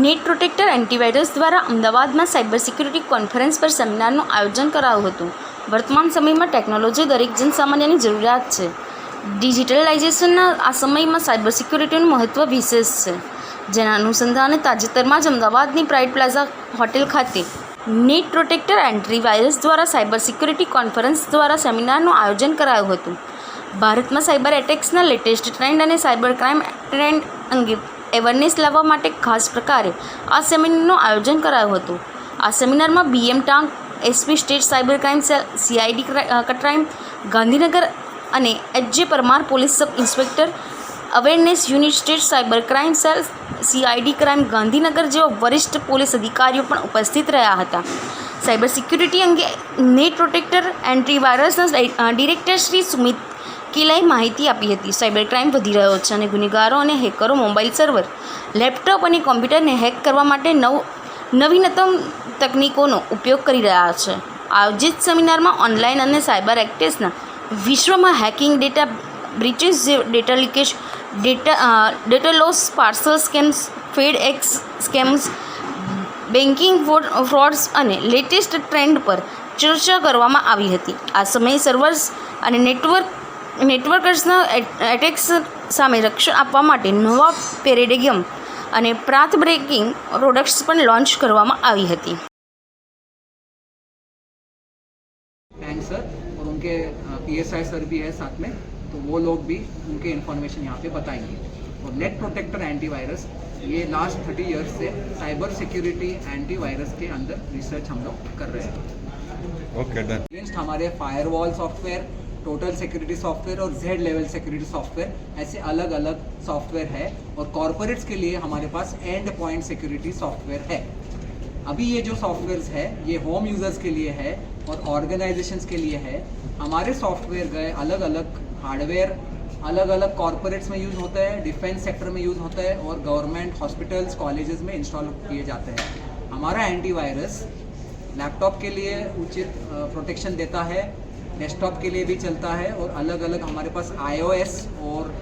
Net protractor antivirus દ્વારા અમદાવાદમાં cyber security conference પર સેમિનારનું આયોજન કરાયું હતું. વર્તમાન સમયમાં ટેકનોલોજી દરેક જનસામાન્યની જરૂરિયાત છે. ડિજિટલાઇઝેશનના આ સમયમાં સાયબર સિક્યુરિટીનું મહત્ત્વ વિશેષ છે. જેના અનુસંધાને તાજેતરમાં જ અમદાવાદની પ્રાઇડ પ્લાઝા હોટેલ ખાતે નેટ પ્રોટેક્ટર એન્ટ્રી વાયરસ દ્વારા સાયબર સિક્યુરિટી કોન્ફરન્સ દ્વારા સેમિનારનું આયોજન કરાયું હતું. ભારતમાં સાયબર એટેક્સના લેટેસ્ટ ટ્રેન્ડ અને સાયબર ક્રાઇમ ટ્રેન્ડ અંગે અવેરનેસ લાવવા માટે ખાસ પ્રકારે આ સેમિનારનું આયોજન કરાયું હતું. આ સેમિનારમાં BM Tank SP state cyber crime cell CID crime Gandhinagar અને HJ Parmar police sub inspector, awareness unit state cyber crime cell CID crime, Gandhinagar જેવા વરિષ્ઠ પોલીસ અધિકારીઓ પણ ઉપસ્થિત રહ્યા હતા. સાયબર સિક્યુરિટી અંગે નેટ પ્રોટેક્ટર એન્ટ્રી વાયરસના ડિરેક્ટર શ્રી સુમિત કિલાએ માહિતી આપી હતી. સાયબર ક્રાઇમ વધી રહ્યો છે અને ગુનેગારો અને હેકરો મોબાઈલ સર્વર, લેપટોપ અને કોમ્પ્યુટરને હેક કરવા માટે નવ, નવીનતમ તકનીકોનો ઉપયોગ કરી રહ્યા છે. આયોજિત સેમિનારમાં ઓનલાઈન અને સાયબર એક્ટેસના વિશ્વમાં hacking data breaches data leakage, data data loss, parcel scams, FedEx scams banking frauds અને લેટેસ્ટ ટ્રેન્ડ પર ચર્ચા કરવામાં આવી હતી. આ સમયે સર્વર્સ અને નેટવર્ક નેટવર્કર્સના એટેક્સ સામે રક્ષણ આપવા માટે નવા પેરેડિગમ અને પ્રાથ બ્રેકિંગ પ્રોડક્ટ્સ પણ લોન્ચ કરવામાં આવી હતી थैंक्स सर और उनके पीएसआई सर भी है साथ में तो वो लोग भी उनके इन्फॉर्मेशन यहाँ पे बताएंगे और नेट प्रोटेक्टर एंटीवायरस ये लास्ट थर्टी इयर्स से साइबर सिक्योरिटी एंटीवायरस के अंदर रिसर्च हम लोग कर रहे हैं ओके डन अगेंस्ट हमारे firewall software total security software और जेड लेवल सिक्योरिटी सॉफ्टवेयर ऐसे अलग अलग सॉफ्टवेयर है और कॉरपोरेट्स के लिए हमारे पास एंड पॉइंट सिक्योरिटी सॉफ्टवेयर है। अभी ये जो सॉफ्टवेयर है, ये होम यूज़र्स के लिए है और ऑर्गेनाइजेशंस के लिए है। हमारे सॉफ्टवेयर गए अलग अलग हार्डवेयर अलग अलग कॉरपोरेट्स में यूज़ होता है डिफेंस सेक्टर में यूज़ होता है और गवर्नमेंट हॉस्पिटल्स कॉलेजेस में इंस्टॉल किए जाते हैं। हमारा एंटीवायरस लैपटॉप के लिए उचित प्रोटेक्शन देता है। डेस्कटॉप के लिए भी चलता है और अलग अलग हमारे पास आईओएस और